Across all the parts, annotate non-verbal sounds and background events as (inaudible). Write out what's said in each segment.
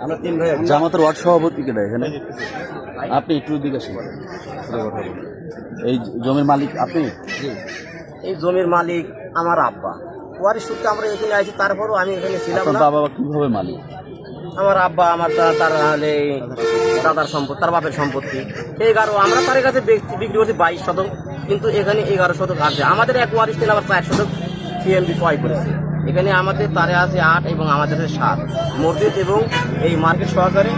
আমরা তিন ভাই জামাতের ওয়ার্ড সভাপতি কেটা এখানে? আপনি একটু দিকে আসেন। এই জমির মালিক আপনি? এই জমির মালিক আমার আব্বা। ওয়ারিশ সূত্রে আমরা এখানে আছি তারপরও আমি এখানে ছিলাম না। বাবা কীভাবে মালিক? আমার আব্বা আমার তার হলে দাদার সম্পত্তি তার বাপের সম্পত্তি। এগারো আমরা তার কাছে বিক- বিক্রি করছি বাইশ শতক কিন্তু এখানে এগারো শতক আছে। আমাদের এক ওয়ারিশ তেল আবার চার শতক সিএমবি ক্রয় করেছে। এখানে আমাদের তারে আছে আট এবং আমাদের আছে সাত। মসজিদ এবং এই মার্কেট সহকারে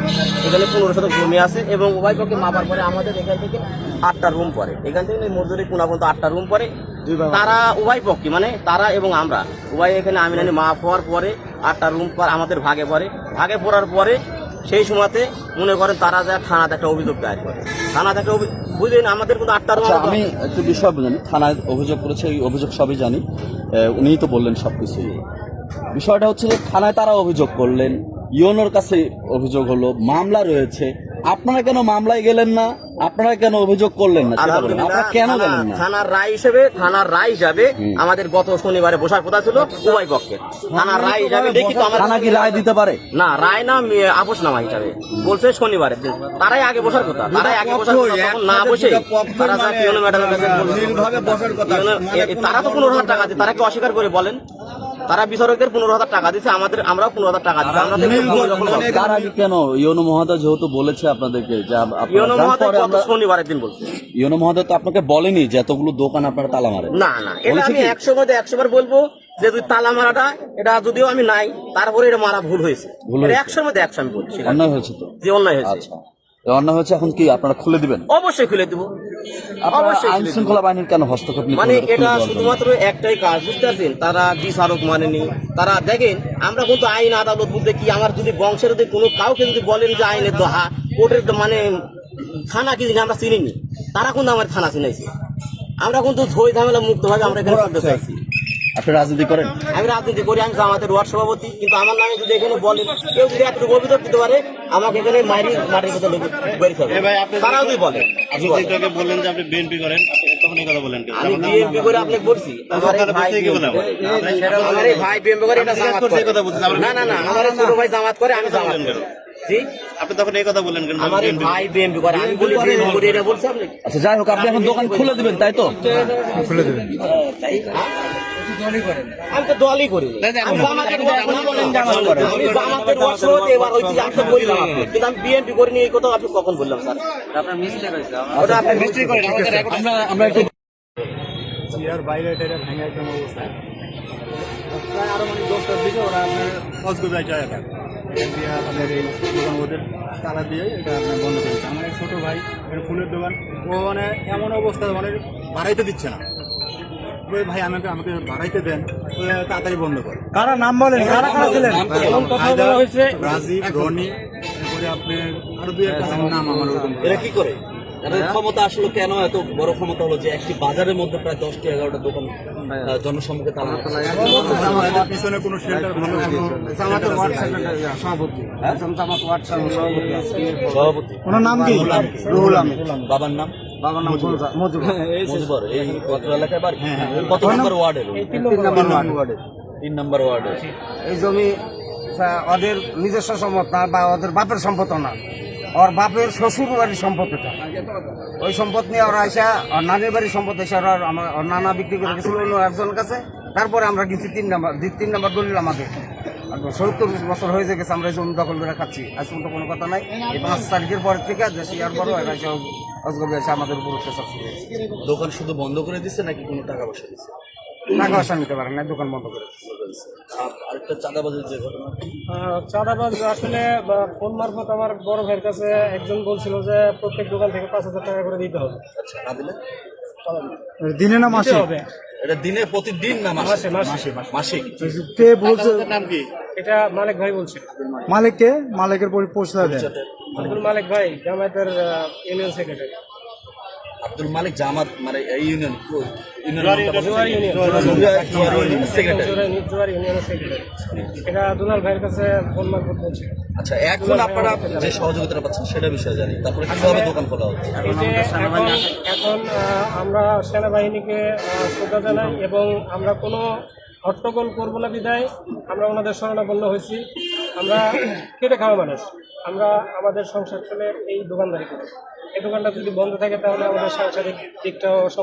এখানে পনেরো শতক জমি আছে এবং উভয় পক্ষে মাপার পরে আমাদের এখান থেকে আটটা রুম পরে এখান থেকে মজুরি কোনা পর্যন্ত আটটা রুম পরে তারা উভয় পক্ষে মানে তারা এবং আমরা। উভয় এখানে আমিনানি মাপ হওয়ার পরে আটটা রুম পর আমাদের ভাগে পড়ে। ভাগে পড়ার পরে সেই সময়তে মনে করেন তারা যা থানাতে একটা অভিযোগ দায়ের করে। থানাতে একটা বুঝলেন? আমাদের কোনো আটটা আচ্ছা আমি একটু বিষয় জানি থানায় অভিযোগ করেছে এই অভিযোগ সবই জানি। উনিই তো বললেন সব কিছুই বিষয়টা হচ্ছে যে থানায় তারা অভিযোগ করলেন ইওনোর কাছে অভিযোগ হলো মামলা রয়েছে আপনারা কেন মামলায় গেলেন না? আপনারা কেন অভিযোগ করলেন না? আপনারা কেন গেলেন না? থানার রায় হিসেবে থানার রায় হিসাবে আমাদের গত শনিবারে বসার কথা ছিল উভয় পক্ষে। থানার রায় হিসাবে লিখিত আমার থানা কি রায় দিতে পারে? না রায় না আপোষ নামা হিসাবে। বলছে শনিবারে। তারাই আগে বসার কথা তারাই আগে বসার কথা তখন না বসে তারা যা পিওনো ম্যাডামের কাছে বলছে। পিওনো- এ- এ- তারা তো পনেরো হাজার টাকা দিচ্ছে তারা কি অস্বীকার করে বলেন? তারা বিচারকদের পনেরো হাজার টাকা দিচ্ছে আমাদের আমরাও পনেরো হাজার টাকা দিচ্ছি আমরা তো কোনো ইওনো মহোদয় যেহেতু বলেছে আপনাদেরকে যে আপ- আপনারা পিওনো যান, মহাদেব পরে গত আমরা শনিবারের দিন বলছে। ইওনো মহোদয় তো আপনাকে বলেনি যে এতগুলো দোকান আপনারা তালা মারেন। না না এটা আমি একশো মধ্যে একশো বার বলব যে তুই তালা মারাটা এটা যদিও আমি নাই তারপরে এটা মারা ভুল হয়েছে। একশোর মধ্যে একশো আমি বলছি। অন্যায় হয়েছে তো? যে অন্যায় হয়েছে। তো হয়েছে এখন কি আপনারা খুলে দিবেন? অবশ্যই খুলে দেবো। অবশ্যই আইন শৃঙ্খলা বাহিনীর কেন হস্তক্ষেপ মানে এটা শুধুমাত্র একটাই কাজ তারা বিচারক মানেনি। তারা দেখেন আমরা কিন্তু আইন আদালত বলতে কি আমার যদি বংশের যদি কোনো কাউকে যদি বলেন যে আইনের দোহা কোর্টের তো মানে থানা কি আমরা চিনিনি। তারা কিন্তু আমার থানা চিনাইছে। আমরা কিন্তু ঝই ঝামেলা মুক্ত ভাবে আমরা এখানে করতে চাইছি। আপনি রাজনীতি করেন? আমি রাজনীতি করি আমি আমাদের ওয়ার্ড সভাপতি কিন্তু আমার নামে যদি এখানে বলেন কেউ যদি একটু অভিযোগ দিতে পারে আমাকে এখানে মারি মাটির কথা বের করবে তারাও যদি বলে বললেন যে আপনি বিএনপি করেন কথা বলেন আমি করে বলছি আমার ভাই এটা জামাত না না না আমার ছোট ভাই জামাত করে আমি জামাত করি। জি? আপনি তখন এই কথা বললেন আমার ভাই বিএমপি করে। আমি বলি বিএমপি এটা বলছি আপনি। আচ্ছা যাই হোক আপনি এখন দোকান খুলে দিবেন তাই তো। আমি তো দলই করি। আমি জামাতের না বলেন জামাত করে আমি জামাতের ওয়ার্ড এবার হইছি আমি তো বললাম কিন্তু আমি বিএমপি করিনি এই কথা আপনি কখন বললাম স্যার? আপনার মিস্টেক হয়েছে ওটা আপনি মিস্টেক করেন আমরা আমরা একটু চেয়ার বাইরে এটা ভেঙে একদম অবস্থা। প্রায় আরও মানে দশটার দিকে ওরা আপনার অজগবি একটা এলাকা দিয়ে আপনার এই দোকান ওদের তালা দিয়ে এটা আপনার বন্ধ করেছে আমার এক ছোটো ভাই ফুলের দোকান। ও মানে এমন অবস্থা মানে বাড়াইতে দিচ্ছে না। ওই ভাই আমাকে আমাকে বাড়াইতে দেন তাড়াতাড়ি বন্ধ করে। কারা নাম বলেন? কারা কারা ছিলেন? হায়দার, রাজীব রনি আপনার আরও দুই একটা নাম আমার এরা কি করে? ক্ষমতা আসলো কেন এত বড় ক্ষমতা হলো যে একটি বাজারের মধ্যে প্রায় দশটি এগারোটা দোকান জনসম্মুখে এদের পিছনে কোনো সভাপতি। সভাপতি। ওনার নাম কি? রুহুল আমিন। বাবার নাম? বাবার নাম মজুর (laughs) এই পত্র এলাকায় বাড়ি? কত নম্বর ওয়ার্ডের তিন নম্বর ওয়ার্ডে। তিন নম্বর ওয়ার্ডে এই জমি ওদের নিজস্ব সম্পদ না বা ওদের বাপের সম্পদ না। ওর বাপের শ্বশুর বাড়ির সম্পদ এটা। ওই সম্পদ নিয়ে ওরা এসে ওর নানির বাড়ির সম্পদ এসে ওরা আমার নানা বিক্রি করে গেছিল অন্য একজনের কাছে। তারপরে আমরা কিনছি তিন নাম্বার তিন নাম্বার দলিল আমাদের। সত্তর বছর হয়ে গেছে আমরা এই জমি দখল করে খাচ্ছি। আজ পর্যন্ত কোনো কথা নাই। এই পাঁচ তারিখের পর থেকে দেশে আর বড় এরা অজগবি এসে আমাদের উপর অত্যাচার শুরু হয়েছে। দোকান শুধু বন্ধ করে দিচ্ছে নাকি কোনো টাকা পয়সা দিচ্ছে টাকা পয়সা নিতে পারে না দোকান বন্ধ করে আরেকটা চাঁদাবাজির যে ঘটনা। আহ, চাঁদাবাজ আসলে বা ফোন মারফত আমার বড় ভাইয়ের কাছে একজন বলছিল যে প্রত্যেক দোকান থেকে পাঁচ হাজার টাকা করে দিতে হবে। আচ্ছা না দিলে? দিনে না মাসে? হবে। এটা দিনে প্রতিদিন না মাসে? মাসে মাসে। মাসিক কে বলছে? নাম কি? এটা মালিক ভাই বলছে। মালিক কে? মালিকের পরি পৌঁছতে দেন। আব্দুল মালিক ভাই জামায়াতের ইউনিয়ন সেক্রেটারি। আব্দুল মালিক জামাত মানে এই ইউনিয়ন এটা দুলাল ভাইয়ের কাছে ফোন মারফত বলছে। আচ্ছা এখন আপনারা যে সহযোগিতা পাচ্ছেন সেটা বিষয়ে জানি। তারপরে কীভাবে দোকান খোলা হচ্ছে? এখন আমরা সেনাবাহিনীকে শ্রদ্ধা জানাই এবং আমরা কোনো হট্টগোল করব না বিদায়। আমরা ওনাদের শরণাপন্ন হয়েছি। আমরা কেটে খাওয়া মানুষ। আমরা আমাদের সংসার চলে এই দোকানদারি করি। এই দোকানটা যদি বন্ধ থাকে তাহলে আমাদের সাংসারিক দিকটাও সমস্যা